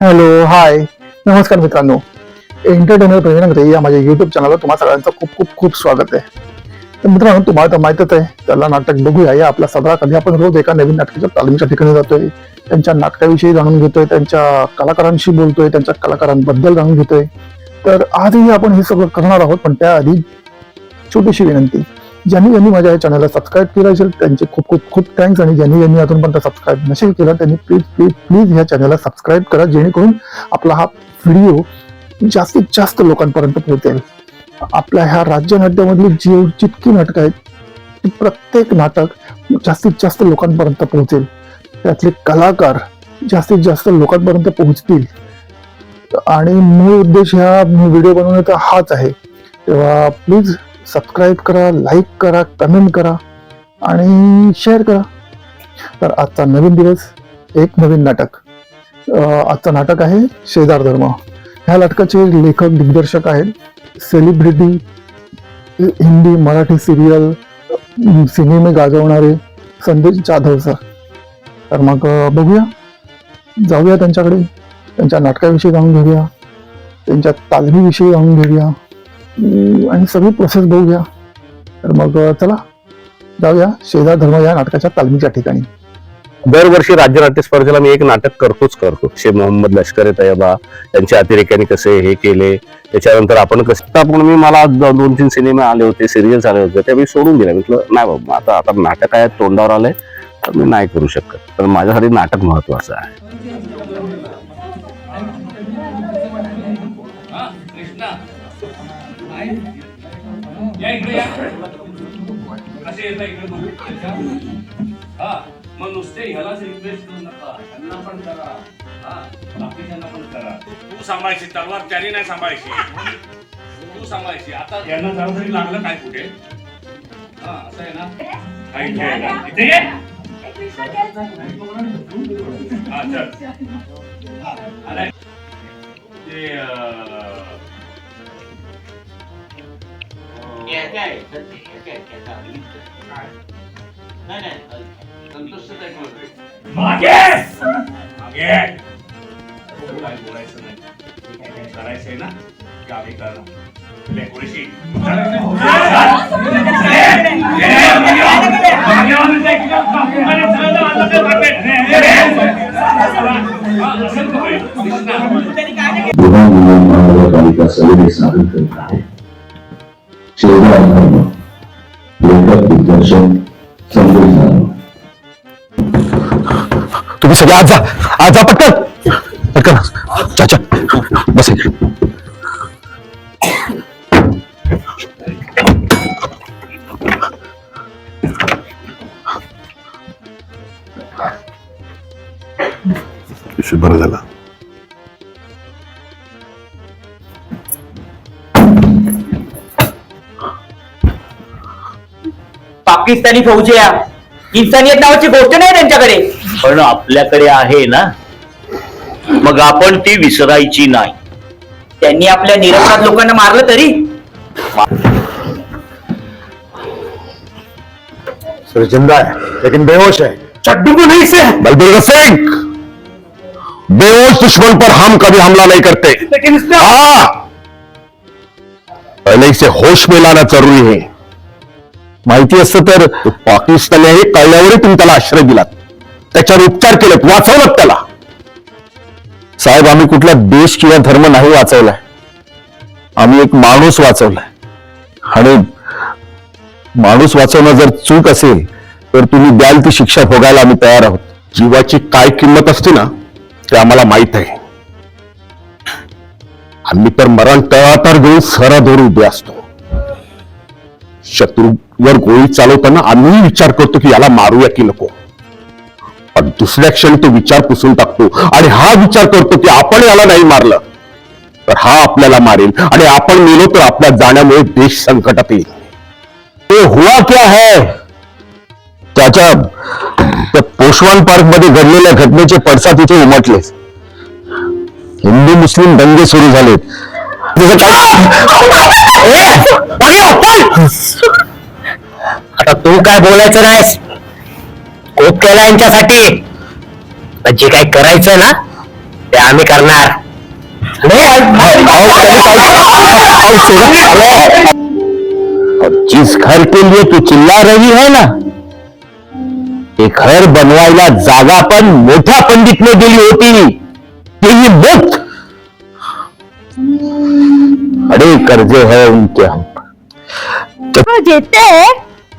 Hello hi. नमस्कार मित्रांनो. Entertainer प्रेमीनगरे या माझ्या यूट्यूब चॅनलवर तुम्हाला सगळ्यांचं खूप खूप खूप स्वागत आहे. तर मित्रांनो तुम्हाला तर माहितच आहे त्याला नाटक बघूया. या आपला सदरा कधी आपण रोज एका नवीन नाटकाच्या तालमीच्या ठिकाणी जातोय त्यांच्या नाटकाविषयी जाणून घेतोय त्यांच्या कलाकारांशी बोलतोय त्यांच्या कलाकारांबद्दल जाणून घेतोय. तर आजही आपण हे सगळं करणार आहोत पण त्याआधी छोटीशी विनंती. ज्यांनी ज्यांनी माझ्या या चॅनलला सबस्क्राईब केलं असेल त्यांचे खूप खूप खूप थँक्स आणि ज्यांनी ज्यांनी अजूनपर्यंत सबस्क्राईब नसेल केलं त्यांनी प्लीज प्लीज प्लीज ह्या चॅनलला सबस्क्राईब करा जेणेकरून आपला हा व्हिडिओ जास्तीत जास्त लोकांपर्यंत पोहोचेल. आपल्या ह्या राज्यनाट्यामधली जी जितकी नाटकं आहेत ती प्रत्येक नाटक जास्तीत जास्त लोकांपर्यंत पोहोचेल. त्यातले कलाकार जास्तीत जास्त लोकांपर्यंत पोहोचतील. आणि मूळ उद्देश ह्या व्हिडिओ बनवण्याचा हाच आहे. तेव्हा प्लीज सबस्क्राईब करा लाईक करा कमेंट करा आणि शेअर करा. तर आजचा नवीन दिवस एक नवीन नाटक. आजचं नाटक आहे शेजार धर्म. ह्या नाटकाचे लेखक दिग्दर्शक आहेत सेलिब्रिटी हिंदी मराठी सिरियल सिनेमे गाजवणारे संदेश जाधव सर तर मग बघूया. जाऊया त्यांच्याकडे. त्यांच्या नाटकाविषयी जाणून घेऊया. त्यांच्या तालमीविषयी जाणून घेऊया. आणि सगळी प्रोसेस बघूया तर मग चला. जाऊया. शेजार धर्म या नाटकाच्या तालमीच्या ठिकाणी. दरवर्षी राज्य नाट्य स्पर्धेला मी एक नाटक करतोच करतो. शेख मोहम्मद लष्कर ए तयबा त्यांच्या अतिरेक्याने कसे हे केले त्याच्यानंतर आपण कसं पण मी मला दोन तीन सिनेमे आले होते सिरियल्स आले होते ते मी सोडून दिले. म्हटलं नाही बाबा आता आता नाटक आहे तोंडावर आलंय तर मी नाही करू शकत. तर माझ्यासाठी नाटक महत्वाचं आहे. या इकडे या. कसे येता इकडे बघू. हा मग नुसते ह्यालाच रिक्वेस्ट करू नका. त्यांना पण करा. हा बाकीच्यांना पण करा. तू सांभाळशी तलवार त्याने नाही सांभाळशी तू सांभाळशी आता यांना जरा तरी लागलं काय कुठे? हा असं आहे ना? काही का? इथे ये. हा चल आलाय ते अं, मागे मागे तू काय बोलायचं नाही तू काय काय करायचंय ना ते आम्ही करणार ले, पुरेशी. विभागीय महानगरपालिका सभेने सादर करत आहे शेजार धर्म लेखक संदेश तुम्ही सगळे आज जा. आज जा पटकन. पटकन. चाचा पाकिस्तानी फौजिया इन्सानियत नावाची गोष्ट नाही त्यांच्याकडे. पण आपल्याकडे आहे ना मग आपण ती विसरायची नाही. त्यांनी आपल्या निरपराध लोकांना मारलं तरी? सर जिंदा है लेकिन बेहोश है चड्डू को नहीं से बलबीर सिंह बेहोश दुश्मन पर हम कभी हमला नहीं करते. लेकिन हाँ! पहले इसे होश में लाना जरुरी है। माहिती असतं तर पाकिस्तानी हे कळल्यावरही तुम्ही त्याला आश्रय दिलात. त्याच्यावर उपचार केलेत वाचवलं त्याला. साहेब आम्ही कुठला देश किंवा धर्म नाही वाचवलाय. आम्ही एक माणूस वाचवलाय. आणि माणूस वाचवणं जर चूक असेल तर तुम्ही द्याल ती शिक्षा भोगायला आम्ही तयार आहोत. जीवाची काय किंमत असते ना ते आम्हाला माहीत आहे. आम्ही तर मरण तळातार घेऊन सरादोर उभे असतो. शत्रू शत्रूवर गोळी चालवताना आम्ही विचार करतो की याला मारूया की नको. पण दुसऱ्या क्षणी तो विचार पुसून टाकतो आणि हा विचार करतो की आपण याला नाही मारलं तर हा आपल्याला मारेल आणि आपण मेलो तर आपल्या जाण्यामुळे देश संकटात येईल. ते हुआ क्या है? त्याच्या त्या पोशवान पार्कमध्ये घडलेल्या घटनेचे पडसाद तिथे उमटले. हिंदू मुस्लिम दंगे सुरू झालेत. आता तू काय बोलायचं नाहीस. खूप केलं यांच्यासाठी. पण जे काय करायचं ना ते आम्ही करणार. जिस घर के लिए तू चिल्ला रही है ना? ते घर बनवायला जागा पण मोठ्या पंडितने दिली होती. तेही मुक्त बड़े कर्जे है उनके हम. तो मुझे तो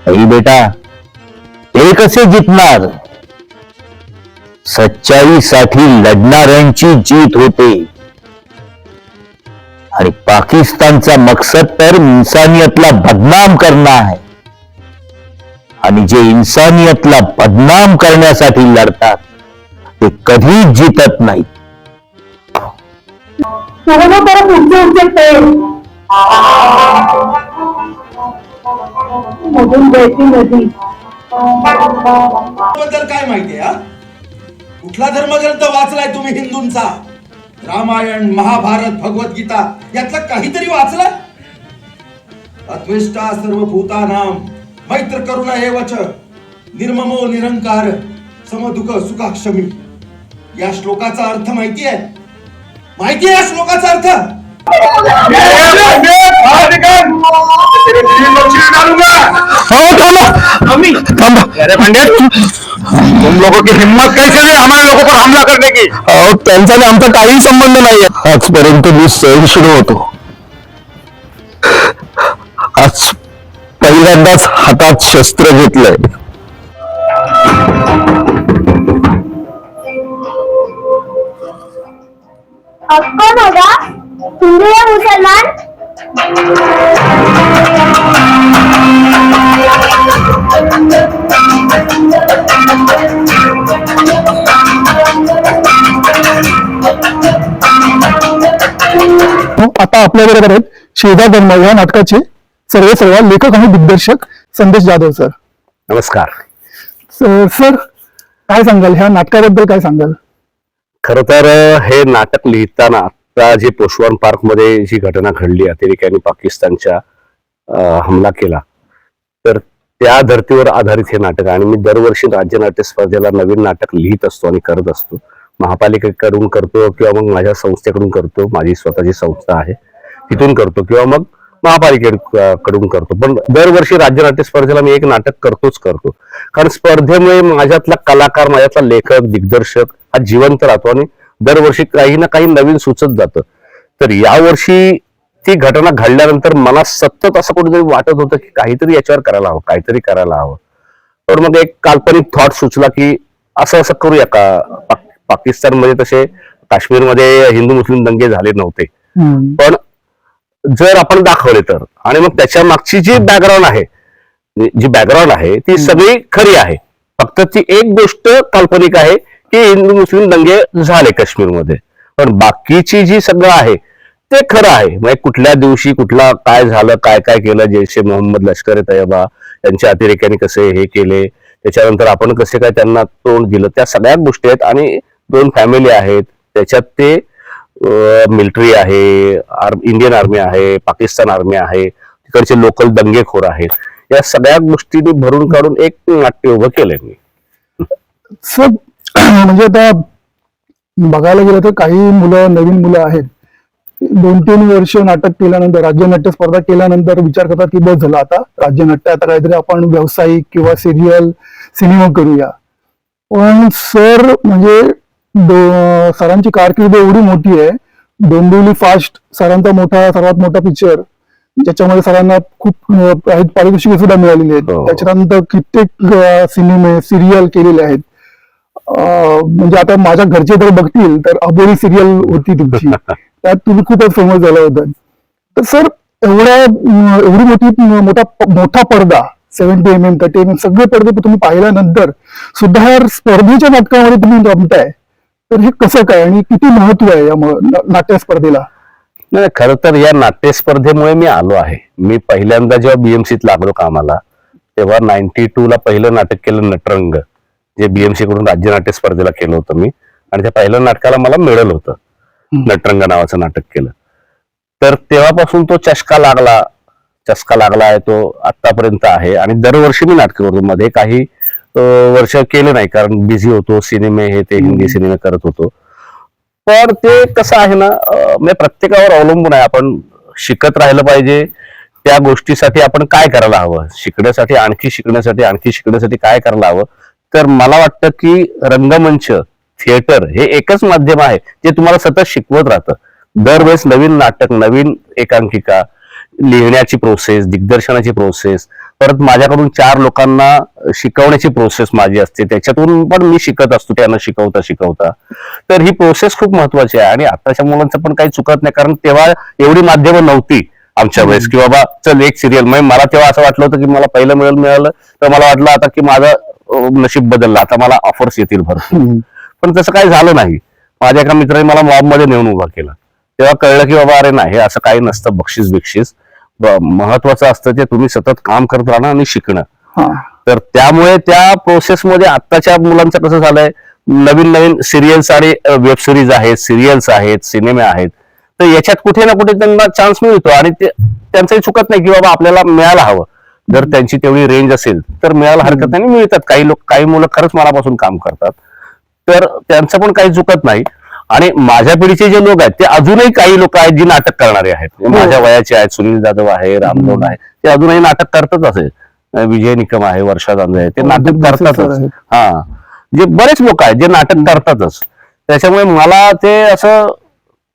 अरे बेटा ते कसे जिंकणार? सच्चाईसाठी लढणाऱ्यांची जीत होते. आणि पाकिस्तानचा मकसद तर इन्सानियतला बदनाम करणं आहे. आणि जे इन्सानियतला बदनाम करण्यासाठी लढतात ते कधीच जितत नाहीत. परत मधून नदी. बद्दल काय माहितीये हा? कुठला धर्मग्रंथ वाचलाय तुम्ही हिंदूंचा? रामायण महाभारत भगवद्गीता यातलं काहीतरी वाचलं अद्वेष्टा सर्व भूतानाम मैत्र करुण हे वच निर्ममो निरंकार समदुख सुखाक्षमी. या श्लोकाचा अर्थ माहिती आहे माहिती आहे या श्लोकाचा अर्थ? तुम लोगों की हिम्मत कैसे है हमारे लोगों पर हमला करने की। त्यांचा आणि आमचा काही संबंध नाही आजपर्यंत मी सहिष्णू होतो. आज पहिल्यांदाच हातात शस्त्र घेतलंय. अब कौन होगा हिंदू या मुसलमान. आता आपल्या बरोबर आहेत शेजा जन्म या नाटकाचे सर्व सर्व लेखक आणि दिग्दर्शक संदेश जाधव सर नमस्कार. सर काय सांगाल? ह्या नाटकाबद्दल काय सांगाल? खर तर हे नाटक लिहिताना आता जे पोशवान पार्कमध्ये जी घटना घडली अतिरेक्यांनी पाकिस्तानच्या हमला केला तर त्या धर्तीवर आधारित हे नाटक आणि मी दरवर्षी राज्य नाट्य स्पर्धेला नवीन नाटक लिहित असतो आणि करत असतो. महापालिकेकडून करतो किंवा मग माझ्या संस्थेकडून करतो माझी स्वतःची संस्था आहे तिथून करतो किंवा मग महापालिकेकडून करतो. पण दरवर्षी राज्य नाट्य स्पर्धेला मी एक नाटक करतोच करतो. कारण स्पर्धेमुळे माझ्यातला कलाकार माझ्यातला लेखक दिग्दर्शक हा जिवंत राहतो आणि दरवर्षी काही ना काही नवीन सुचत जातं. तर यावर्षी ती घटना घडल्यानंतर मला सतत असं कुठेतरी वाटत होतं की काहीतरी याच्यावर करायला हवं काहीतरी करायला हवं. तर मग एक काल्पनिक थॉट सुचला की असं असं करूया का? पाकिस्तानमध्ये तसे काश्मीरमध्ये हिंदू मुस्लिम दंगे झाले नव्हते. पण जर आपण दाखवले तर आणि मग त्याच्या मागची जी बॅकग्राऊंड आहे जी बॅकग्राऊंड आहे ती सगळी खरी आहे. फक्त ती एक गोष्ट काल्पनिक आहे की हिंदू मुस्लिम दंगे झाले काश्मीरमध्ये. पण बाकीची जी सगळं आहे ते खरं आहे. म्हणजे कुठल्या दिवशी कुठला काय झालं काय काय केलं जैश मोहम्मद लष्कर ए तयबा यांच्या अतिरेक्यांनी कसे हे केले त्याच्यानंतर आपण कसे काय त्यांना तोंड दिलं त्या सगळ्या गोष्टी आहेत. आणि दोन फॅमिली आहेत. त्याच्यात ते मिलिटरी आहे आर्म इंडियन आर्मी आहे पाकिस्तान आर्मी आहे तिकडचे लोकल दंगेखोर आहेत. या सगळ्या गोष्टींनी भरून काढून एक नाट्य उभं केलंय मी. सर म्हणजे आता बघायला गेलं तर काही मुलं नवीन मुलं आहेत. दोन तीन वर्ष नाटक केल्यानंतर राज्य नाट्य स्पर्धा केल्यानंतर विचार करतात की बस झालं आता. राज्य नाट्य आता काहीतरी आपण व्यावसायिक किंवा सिरियल सिनेमा करूया. पण सर म्हणजे सरांची कारकीर्द एवढी मोठी आहे. डोंबिवली फास्ट सरांचा मोठा सर्वात मोठा पिक्चर ज्याच्यामध्ये सरांना खूप पारितोषिके सुद्धा मिळालेली आहेत. हो. त्याच्यानंतर कित्येक सिनेमे सिरियल केलेले आहेत. म्हणजे आता माझ्या घरचे तर बघतील तर अबोरी सिरियल होती तुमची. त्यात तुम्ही खूपच फेमस झाला होता. तर सर एवढ्या एवढी मोठी मोठा मोठा पडदा seventy M M thirty M M सगळे पडदे तुम्ही पाहिल्यानंतर सुद्धा स्पर्धेच्या नाटकामध्ये तुम्ही रमताय. तर हे कसं काय आणि किती महत्त्व आहे या नाट्य स्पर्धेला नाही खरं तर या नाट्य स्पर्धेमुळे मी आलो आहे. मी पहिल्यांदा जेव्हा बीएमसीत लागलो कामाला तेव्हा नाईन्टी टू ला पहिलं नाटक केलं नटरंग जे बीएमसी कडून राज्य नाट्य स्पर्धेला केलं होतं मी. आणि त्या पहिल्या नाटकाला मला मिळालं होतं. नटरंग नावाचं नाटक केलं. तर तेव्हापासून तो चष्का लागला. चस्का लागला आहे तो आतापर्यंत आहे. आणि दरवर्षी मी नाटक करतो मध्ये काही वर्ष केले नाही कारण बिझी होतो सिनेमे हे ते हिंदी सिनेमे करत होतो. पण ते कसं आहे ना म्हणजे प्रत्येकावर अवलंबून आहे आपण शिकत राहिलं पाहिजे. त्या गोष्टीसाठी आपण काय करायला हवं? शिकण्यासाठी आणखी शिकण्यासाठी आणखी शिकण्यासाठी काय करायला हवं? तर मला वाटतं की रंगमंच थिएटर हे एकच माध्यम आहे जे तुम्हाला सतत शिकवत राहतं. दरवेळेस नवीन नाटक नवीन एकांकिका लिहिण्याची प्रोसेस दिग्दर्शनाची प्रोसेस परत माझ्याकडून चार लोकांना शिकवण्याची प्रोसेस माझी असते. त्याच्यातून पण मी शिकत असतो त्यांना शिकवता शिकवता. तर ही प्रोसेस खूप महत्वाची आहे. आणि आताच्या मुलांचं पण काही चुकत नाही. कारण तेव्हा एवढी माध्यमं नव्हती आमच्या वेळेस. की बाबा चल एक सिरियल म्हणजे मला तेव्हा असं वाटलं होतं की मला पहिलं मिळेल मिळालं. तर मला वाटलं आता की माझं नशीब बदललं. आता मला ऑफर्स येतील भरपूर. पण तसं काही झालं नाही. माझ्या एका मित्राने मला मॉबमध्ये नेऊन उभा केला. तेव्हा कळलं की बाबा अरे नाही असं काही नसतं. बक्षीस बिक्षीस महत्वाचं असतं ते तुम्ही सतत काम करत राहणं आणि शिकणं तर त्यामुळे त्या प्रोसेसमध्ये आत्ताच्या मुलांचं कसं झालंय? नवीन नवीन सिरियल्स आणि वेब सिरीज आहेत सिरियल्स आहेत सिनेमे आहेत. तर याच्यात कुठे ना कुठे त्यांना चान्स मिळतो आणि ते त्यांचंही चुकत नाही की बाबा आपल्याला मिळायला हवं. जर त्यांची तेवढी रेंज असेल तर मिळायला हरकत नाही मिळतात. काही लोक काही मुलं खरंच मनापासून काम करतात. तर त्यांचं पण काही चुकत नाही. आणि माझ्या पिढीचे जे लोक आहेत ते अजूनही काही लोक आहेत जी नाटक करणारे आहेत. म्हणजे माझ्या वयाचे आहेत सुनील जाधव आहे रामगौड आहे ते अजूनही नाटक करतच असेल. विजय निकम आहे वर्षा दांडे आहे ते नाटक दिग्दर्शक सर करतातच. हा. जे बरेच लोक आहेत जे नाटक करतातच त्याच्यामुळे मला ते असं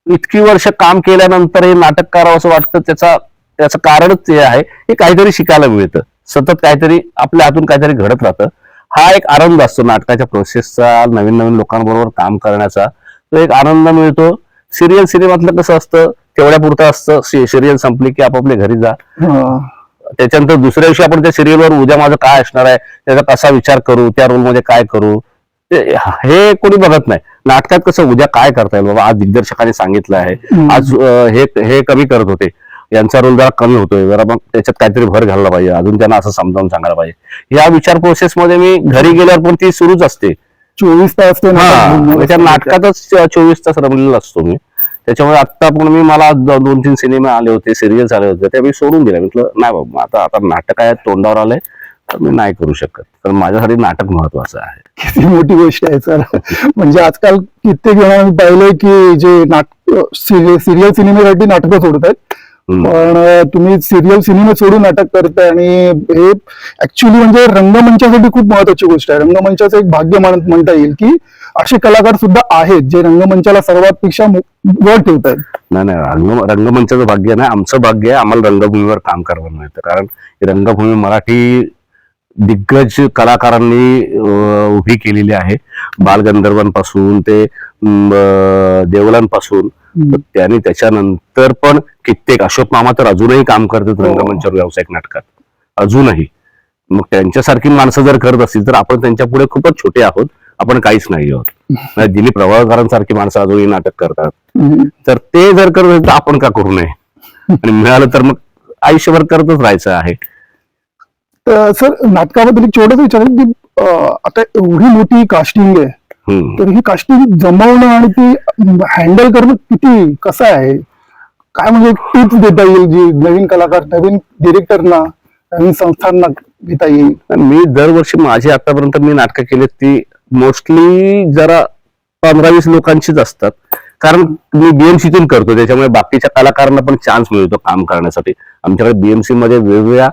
इतकी वर्ष काम केल्यानंतर हे नाटक करावं असं वाटतं त्याचा त्याचं कारणच ते आहे की काहीतरी शिकायला मिळतं. सतत काहीतरी आपल्या हातून काहीतरी घडत राहतं. हा एक आनंद असतो नाटकाच्या प्रोसेसचा नवीन नवीन लोकांबरोबर काम करण्याचा. तो एक आनंद मिळतो. सिरियल सिनेमातलं कसं असतं तेवढ्या पुरतं असतं सिरियल संपली की आपापल्या घरी जा. त्याच्यानंतर दुसऱ्या दिवशी आपण त्या सिरियलवर उद्या माझं काय असणार आहे त्याचा कसा विचार करू त्या रोलमध्ये काय करू हे कोणी बघत नाही. नाटकात कसं उद्या काय करता येईल बाबा आज दिग्दर्शकाने सांगितलं आहे. आज हे हे कमी करत होते. यांचा रोल जरा कमी होतोय. जरा मग त्याच्यात काहीतरी भर घालला पाहिजे. अजून त्यांना असं समजावून सांगायला पाहिजे. या विचार प्रोसेसमध्ये मी घरी गेल्यावर पण ती सुरूच असते. चोवीस तास ते नाटक त्या. नाटकातच चोवीस तास रमलेला असतो मी. त्याच्यामुळे आता पण मी मला दोन तीन सिनेमे आले होते सिरियल्स आले होते ते मी सोडून दिले. म्हटलं नाही बाबा आता आता नाटक आहे तोंडावर आलंय तर मी नाही करू शकत. तर माझ्यासाठी नाटक महत्वाचं आहे. किती मोठी गोष्ट आहे सर. म्हणजे आजकाल कित्येक जणांना पाहिलंय की जे नाटक सिरियल सिनेमेसाठी नाटकं सोडत आहेत. पण तुम्ही सिरियल सिनेमे सोडून नाटक करताय आणि हे ऍक्च्युली म्हणजे रंगमंचासाठी खूप महत्वाची गोष्ट आहे. रंगमंचाचं एक भाग्य म्हण- म्हणता येईल की असे कलाकार सुद्धा आहेत जे रंगमंचाला सर्वात पेक्षा वर ठेवत आहेत नाही नाही रंग रंगमंचाचं भाग्य नाही आमचं भाग्य आहे आम्हाला रंगभूमीवर काम करायला मिळतं कारण रंगभूमी मराठी दिग्गज कलाकारांनी उभी केलेली आहे. बालगंधर्वांपासून ते देवलांपासून त्यांनी त्याच्यानंतर पण कित्येक अशोक मामा तर अजूनही काम करतात रंगमंचावर व्यावसायिक नाटकात. अजूनही. मग त्यांच्यासारखी माणसं जर करत असतील तर आपण त्यांच्या पुढे खूपच छोटे आहोत. आपण काहीच नाही आहोत. दिलीप प्रभाकरांसारखी माणसं अजूनही नाटक करतात. तर ते जर करत असेल तर आपण का करू नये? आणि मिळालं तर मग आयुष्यभर करतच राहायचं आहे. तर सर नाटकाबद्दल एक विचारेल. की आता एवढी मोठी कास्टिंग आहे. तर ही कास्टिंग जमवणं आणि ती हँडल करणं किती कसं आहे? काय म्हणजे टिप्स देता येईल जी नवीन कलाकार नवीन डिरेक्टरना नवीन संस्थांना देता येईल? मी दरवर्षी माझी आतापर्यंत मी नाटकं केली ती मोस्टली जरा पंधरा वीस लोकांचीच असतात. कारण मी बीएमसीतून करतो त्याच्यामुळे बाकीच्या कलाकारांना पण चान्स मिळतो काम करण्यासाठी. आमच्याकडे बीएमसी मध्ये वेगवेगळ्या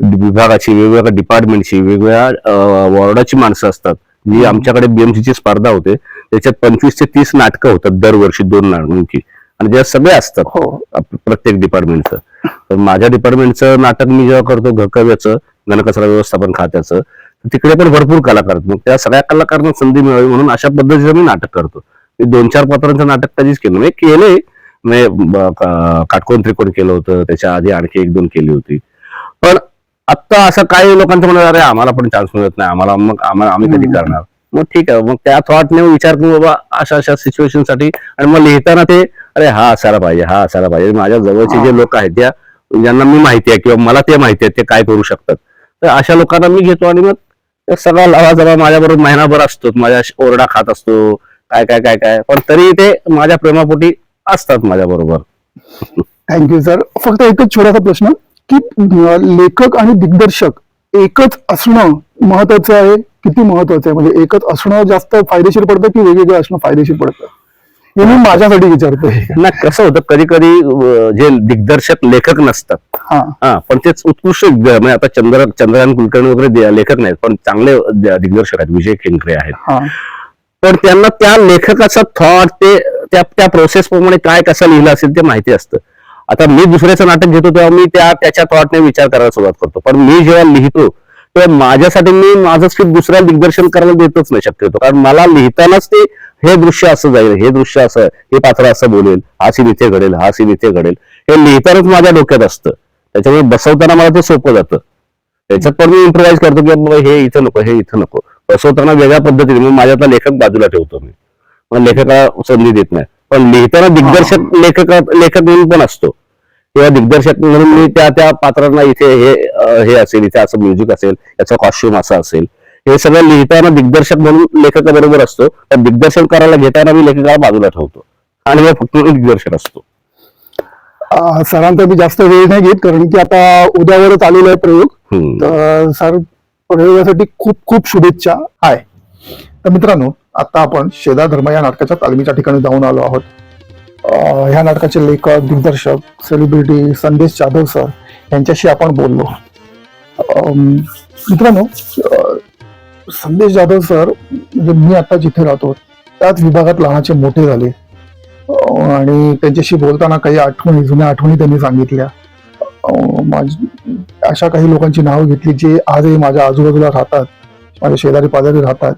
विभागाची वेगवेगळ्या डिपार्टमेंटची वेगवेगळ्या वॉर्डाची माणसं असतात. जी आमच्याकडे BMC ची स्पर्धा होते. त्याच्यात पंचवीस ते तीस नाटकं होतात दरवर्षी दोन नाटकांची. आणि ज्या सगळे असतात हो. प्रत्येक डिपार्टमेंटचं तर माझ्या डिपार्टमेंटचं नाटक मी जेव्हा करतो घकव्याचं घनकचरा व्यवस्थापन खात्याचं तर तिकडे पण भरपूर कलाकार मग त्या सगळ्या कलाकारांना संधी मिळावी म्हणून अशा पद्धतीचं मी नाटक करतो. मी दोन चार पात्रांचं नाटक कधीच केलं मी केलंय. म्हणजे का- काटकोण त्रिकोण केलं होतं. त्याच्या आधी आणखी एक दोन केली होती. पण आता असं काही लोकांचं म्हणत अरे आम्हाला पण चान्स मिळत नाही आम्हाला मग आम्हाला आम्ही कधी करणार? मग ठीक आहे मग त्या थॉटने विचार करून बाबा अशा अशा सिच्युएशनसाठी. आणि मग लिहिताना ते अरे हा असायला पाहिजे हा असायला पाहिजे. माझ्या जवळचे जे लोक आहेत त्या ज्यांना मी माहिती आहे किंवा मला ते माहिती आहे ते काय करू शकतात. तर अशा लोकांना मी घेतो आणि मग सगळा लावा जरा माझ्याबरोबर महिनाभर असतो माझ्या ओरडा खात असतो काय काय काय काय. पण तरी ते माझ्या प्रेमापोटी असतात माझ्या बरोबर थँक्यू सर फक्त एकच छोटासा प्रश्न. की लेखक आणि दिग्दर्शक एकच असणं महत्वाचं आहे? किती महत्वाचं आहे? म्हणजे एकच असणं जास्त फायदेशीर पडतं की वेगवेगळं असणं फायदेशीर पडतं? हे मी माझ्यासाठी विचारतोय. ना कसं होतं कधी कधी जे दिग्दर्शक लेखक नसतात. हा. हा पण तेच उत्कृष्ट म्हणजे आता चंद्र चंद्रकांत कुलकर्णी वगैरे लेखक नाहीत पण चांगले दिग्दर्शक आहेत. विजय खेंकरे आहेत. हा. पण त्यांना त्या लेखकाचा थॉट ते त्या त्या प्रोसेस प्रमाणे काय कसं लिहिलं असेल ते माहिती असतं. आता मी दुसऱ्याचं नाटक घेतो तेव्हा मी त्या त्याच्या थॉटने विचार करायला सुरुवात करतो. पण मी जेव्हा लिहितो तेव्हा माझ्यासाठी मी माझं स्क्रिप्ट दुसऱ्या दिग्दर्शन करायला देतच नाही शक्यतो. कारण मला लिहितानाच ते हे दृश्य असं जाईल हे दृश्य असं हे पात्र असं बोलेल हा सीन इथे घडेल हा सीन इथे घडेल. हे लिहितानाच माझ्या डोक्यात असतं. त्याच्यामुळे बसवताना मला ते सोपं जातं. त्याच्यात पण मी इम्प्रोवाइज करतो की बाबा हे इथं नको हे इथं नको. बसवताना वेगळ्या पद्धतीने मग माझ्यातला लेखक बाजूला ठेवतो मी. मग लेखकाला संधी देत नाही. पण लिहिताना दिग्दर्शक लेखक लेखक म्हणून पण असतो. किंवा दिग्दर्शक म्हणून मी त्या त्या पात्रांना इथे हे हे असेल इथे असं म्युझिक असेल याचा कॉस्ट्युम असा असेल. हे सगळं लिहिताना दिग्दर्शक म्हणून लेखकाबरोबर असतो. तर दिग्दर्शन करायला घेताना मी लेखकाला बाजूला ठेवतो. आणि मग फक्त मी दिग्दर्शक असतो. सरांचा मी जास्त वेळ नाही घेत कारण की आता उद्यावरच आलेला आहे प्रयोग. सर प्रयोगासाठी खूप खूप शुभेच्छा. आहे तर मित्रांनो आता आपण शेदा धर्म या नाटकाच्या तालमीच्या ठिकाणी जाऊन आलो आहोत. ह्या नाटकाचे लेखक दिग्दर्शक सेलिब्रिटी संदेश जाधव सर यांच्याशी आपण बोललो. मित्रांनो संदेश जाधव सर म्हणजे मी आता जिथे राहतो त्याच विभागात लहानाचे मोठे झाले. आणि त्यांच्याशी बोलताना काही आठवणी जुन्या आठवणी त्यांनी सांगितल्या. माझ- अशा काही लोकांची नावं घेतली जे आजही माझ्या आजूबाजूला राहतात माझ्या शेजारी पाजारी राहतात.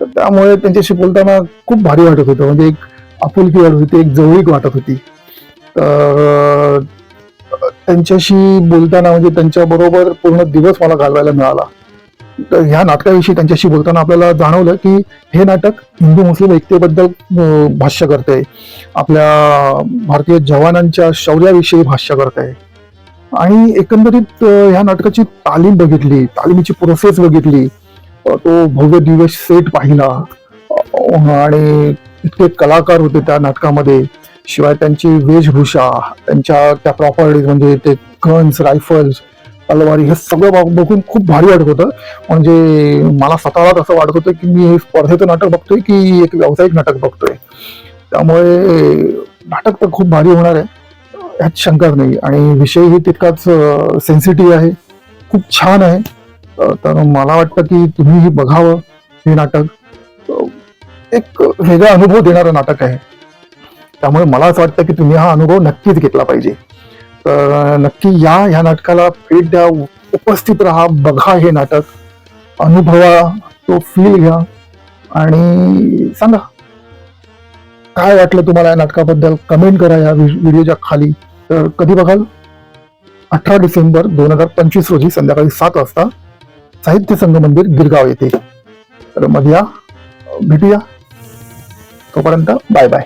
तर त्यामुळे त्यांच्याशी बोलताना खूप भारी वाटत होतं. म्हणजे एक आपुलकी वाटत होती एक जवळीक वाटत होती. तर त्यांच्याशी बोलताना म्हणजे त्यांच्याबरोबर पूर्ण दिवस मला घालवायला मिळाला. तर ह्या नाटकाविषयी त्यांच्याशी बोलताना आपल्याला जाणवलं की हे नाटक हिंदू मुस्लिम एकतेबद्दल भाष्य करते आपल्या भारतीय जवानांच्या शौर्याविषयी भाष्य करते आणि एकंदरीत ह्या नाटकाची तालीम बघितली तालीमीची प्रोसेस बघितली. तो भव्य दिव्य सेट पाहिला. आणि इतके कलाकार होते त्या नाटकामध्ये. शिवाय त्यांची वेशभूषा त्यांच्या त्या प्रॉपर्टीज म्हणजे ते गन्स रायफल्स तलवारी हे सगळं बघून खूप भारी वाटत होतं. म्हणजे मला स्वतःलाच असं वाटत होतं की मी हे स्पर्धेचं नाटक बघतोय की एक व्यावसायिक नाटक बघतोय. त्यामुळे नाटक तर खूप भारी होणार आहे. ह्यात शंकाच नाही. आणि विषयही तितकाच सेन्सिटिव्ह आहे. खूप छान आहे. तर मला वाटतं की तुम्हीही बघावं हे नाटक. एक वेगळा अनुभव देणारं नाटक आहे. त्यामुळे मला असं वाटतं की तुम्ही हा अनुभव नक्कीच घेतला पाहिजे. तर नक्की या ह्या नाटकाला भेट द्या उपस्थित राहा बघा हे नाटक. अनुभवा तो फील घ्या. आणि सांगा काय वाटलं तुम्हाला या नाटकाबद्दल? कमेंट करा या व्हिडिओच्या खाली. तर कधी बघाल? अठरा डिसेंबर दोन हजार पंचवीस रोजी संध्याकाळी सात वाजता साहित्य संघ मंदिर गिरगाव येथे. तर मग या भेटूया. तोपर्यंत बाय बाय.